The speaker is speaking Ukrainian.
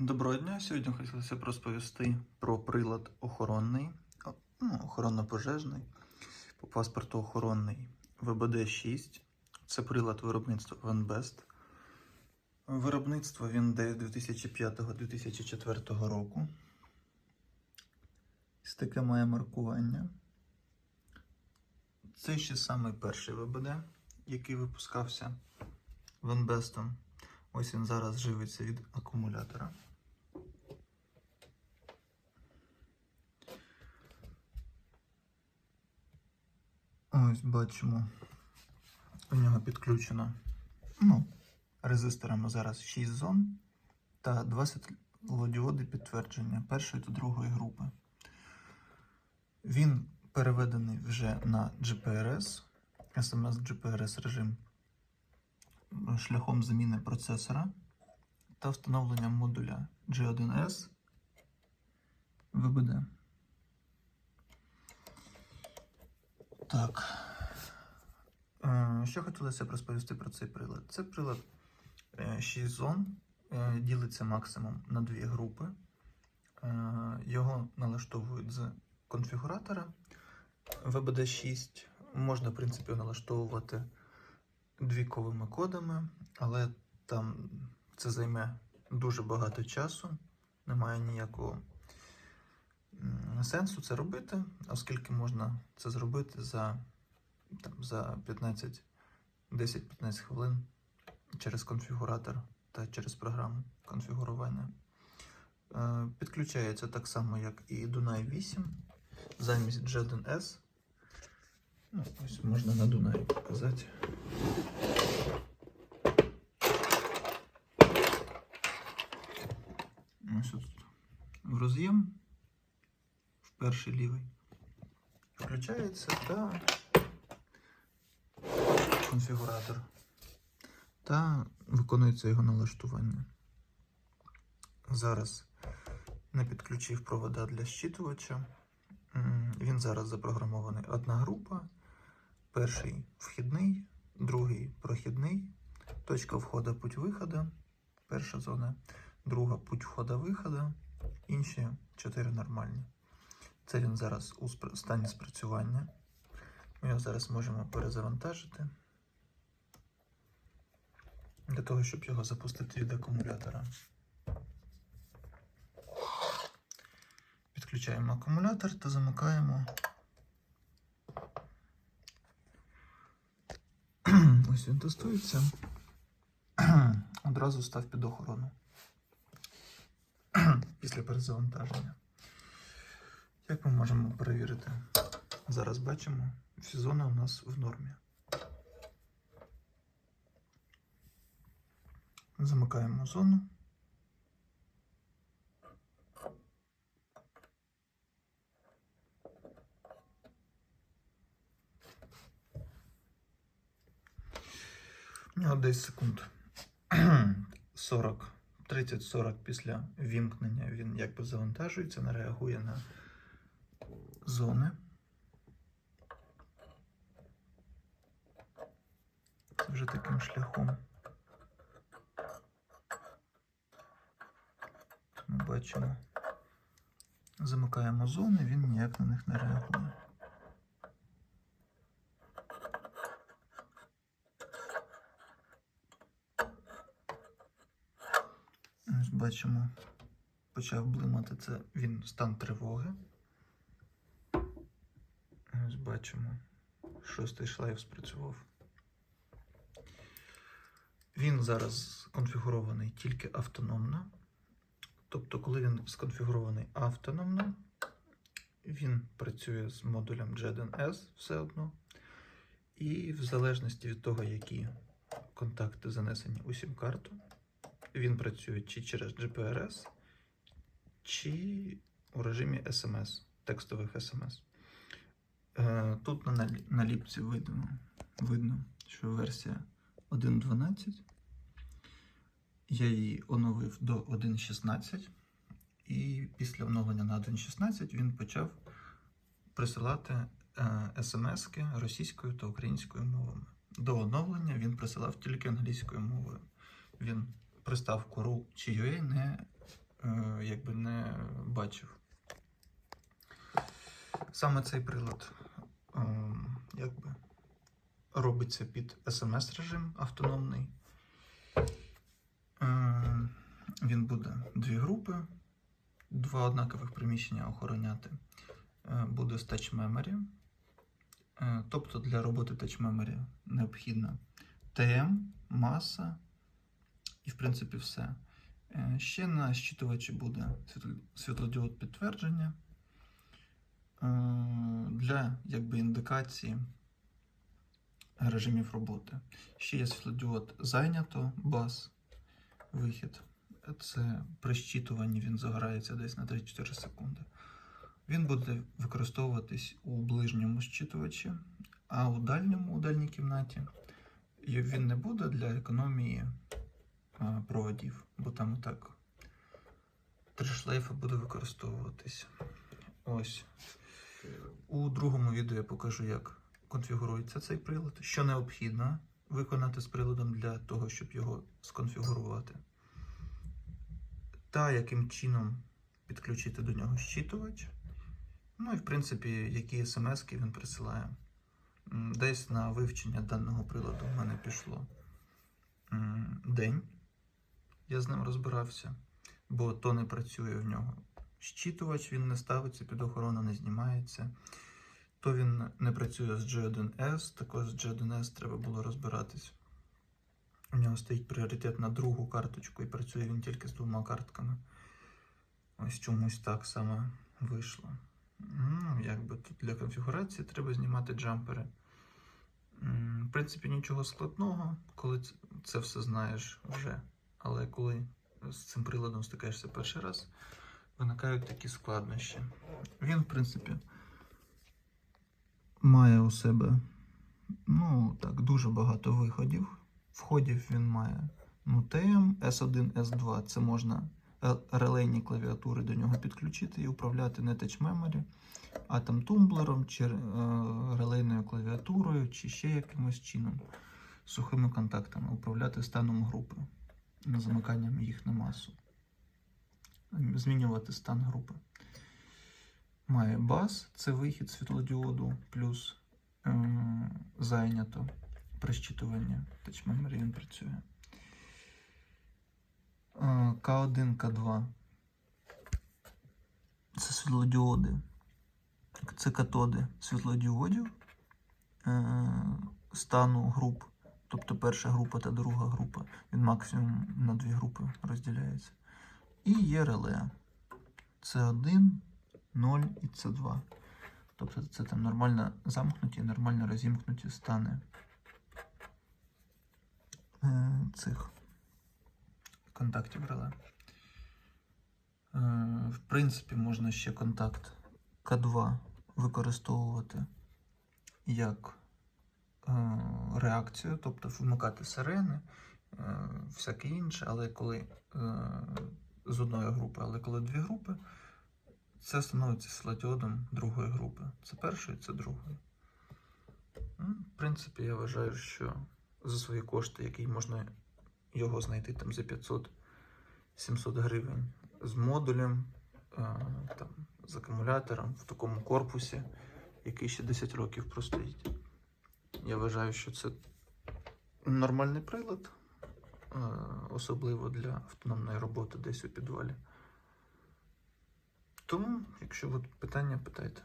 Доброго дня. Сьогодні хотілося б розповісти про прилад охоронний, ну, охоронно-пожежний, по паспорту охоронний ВБД-6. Це прилад виробництва Венбест. Виробництво він дає 2005-2004 року. Ось таке має маркування. Це ще самий перший ВБД, який випускався Венбестом. Ось він зараз живиться від акумулятора. Ось бачимо, у нього підключено ну, резисторами зараз 6 зон та 20 лодіоди підтвердження першої та другої групи. Він переведений вже на GPRS, SMS GPRS режим шляхом заміни процесора та встановленням модуля G1S VBD. Так. Е, Що хотілося б розповісти про цей прилад? Це прилад 6 зон, е, ділиться максимум на дві групи. Е, Його налаштовують з конфігуратора VBD6. Можна, в принципі, налаштовувати двіковими кодами, але там це займе дуже багато часу. Немає ніякого сенсу це робити, оскільки можна це зробити за, там, за 15 10-15 хвилин через конфігуратор та через програму конфігурування. Е, Підключається так само, як і Dunai 8 замість G1S. Ну, ось можна на Дунаї показати. Ось тут в роз'єм перший лівий включається та конфігуратор та виконується його налаштування. Зараз не підключив провода для щитувача. Він зараз запрограмований одна група. Перший вхідний, другий прохідний, точка входу путь виходу, перша зона, друга путь входу виходу, інші чотири нормальні. Це він зараз у стані спрацювання. Ми його зараз можемо перезавантажити. Для того, щоб його запустити від акумулятора. Підключаємо акумулятор та замикаємо. Ось він тестується. Одразу став під охорону. Після перезавантаження. Як ми можемо перевірити? Зараз бачимо, всі зони у нас в нормі. Замикаємо зону. У нього десь секунд 40, 30-40 після вімкнення він якби завантажується, не реагує на зони. Вже таким шляхом. Ми бачимо. Замикаємо зони, він ніяк на них не реагує. Ось бачимо, почав блимати це він стан тривоги. Бачимо, шостий шлейф спрацював. Він зараз конфігурований тільки автономно. Тобто, коли він сконфігурований автономно, він працює з модулем G1S все одно. І в залежності від того, які контакти занесені у сім-карту, він працює чи через GPRS, чи у режимі SMS, текстових SMS. Е, Тут на налі- наліпці видно, видно, що версія 1.12. Я її оновив до 1.16, і після оновлення на 1.16 він почав присилати смски російською та українською мовами. До оновлення він присилав тільки англійською мовою. Він приставку RU чи UA не е, якби не бачив. Саме цей прилад е, робиться під смс-режим автономний. Е, Він буде дві групи, два однакових приміщення охороняти. Е, Буде Touch Memory. Е, Тобто для роботи Touch Memory необхідна ТМ, маса і, в принципі, все. Ще на щитувачі буде світлодіод підтвердження для якби, індикації режимів роботи. Ще є світлодіод зайнято, бас, вихід. Це при щитуванні він загорається десь на 3-4 секунди. Він буде використовуватись у ближньому щитувачі, а у дальньому, у дальній кімнаті, він не буде для економії проводів, бо там так три шлейфи буде використовуватись. Ось. У другому відео я покажу, як конфігурується цей прилад, що необхідно виконати з приладом для того, щоб його сконфігурувати, та яким чином підключити до нього щитувач. Ну і в принципі, які смс він присилає. Десь на вивчення даного приладу в мене пішло день. Я з ним розбирався, бо то не працює в нього. Щитувач він не ставиться під охорону, не знімається. То він не працює з G1S, також з G1S треба було розбиратись. У нього стоїть пріоритет на другу карточку і працює він тільки з двома картками. Ось чомусь так саме вийшло. Ну, якби тут для конфігурації треба знімати джампери. В принципі, нічого складного, коли це все знаєш вже. Але коли з цим приладом стикаєшся перший раз, виникають такі складнощі. Він, в принципі, має у себе ну, так, дуже багато виходів. Входів він має ну, TM, S1, S2. Це можна релейні клавіатури до нього підключити і управляти не Touch Memory, а там тумблером, чи е, релейною клавіатурою, чи ще якимось чином, сухими контактами, управляти станом групи, замиканням їх на масу, змінювати стан групи. Має бас, це вихід світлодіоду, плюс е, зайнято при щитуванні Touch Memory він працює. Е, К1, К2. Це світлодіоди. Це катоди світлодіодів е, стану груп. Тобто перша група та друга група. Він максимум на дві групи розділяється. І є реле. Це 1, 0 і це 2. Тобто це там нормально замкнуті, нормально розімкнуті стани е, цих контактів реле. Е, в принципі, можна ще контакт К2 використовувати як е, реакцію, тобто вмикати сирени, всяке інше, але коли з одної групи, але коли дві групи, це становиться світлодіодом другої групи. Це першої, це другої. Ну, В принципі, я вважаю, що за свої кошти, які можна його знайти там за 500-700 гривень з модулем, е, там, з акумулятором в такому корпусі, який ще 10 років простоїть. Я вважаю, що це нормальний прилад, е, особливо для автономної роботи десь у підвалі. Тому, якщо будуть питання, питайте.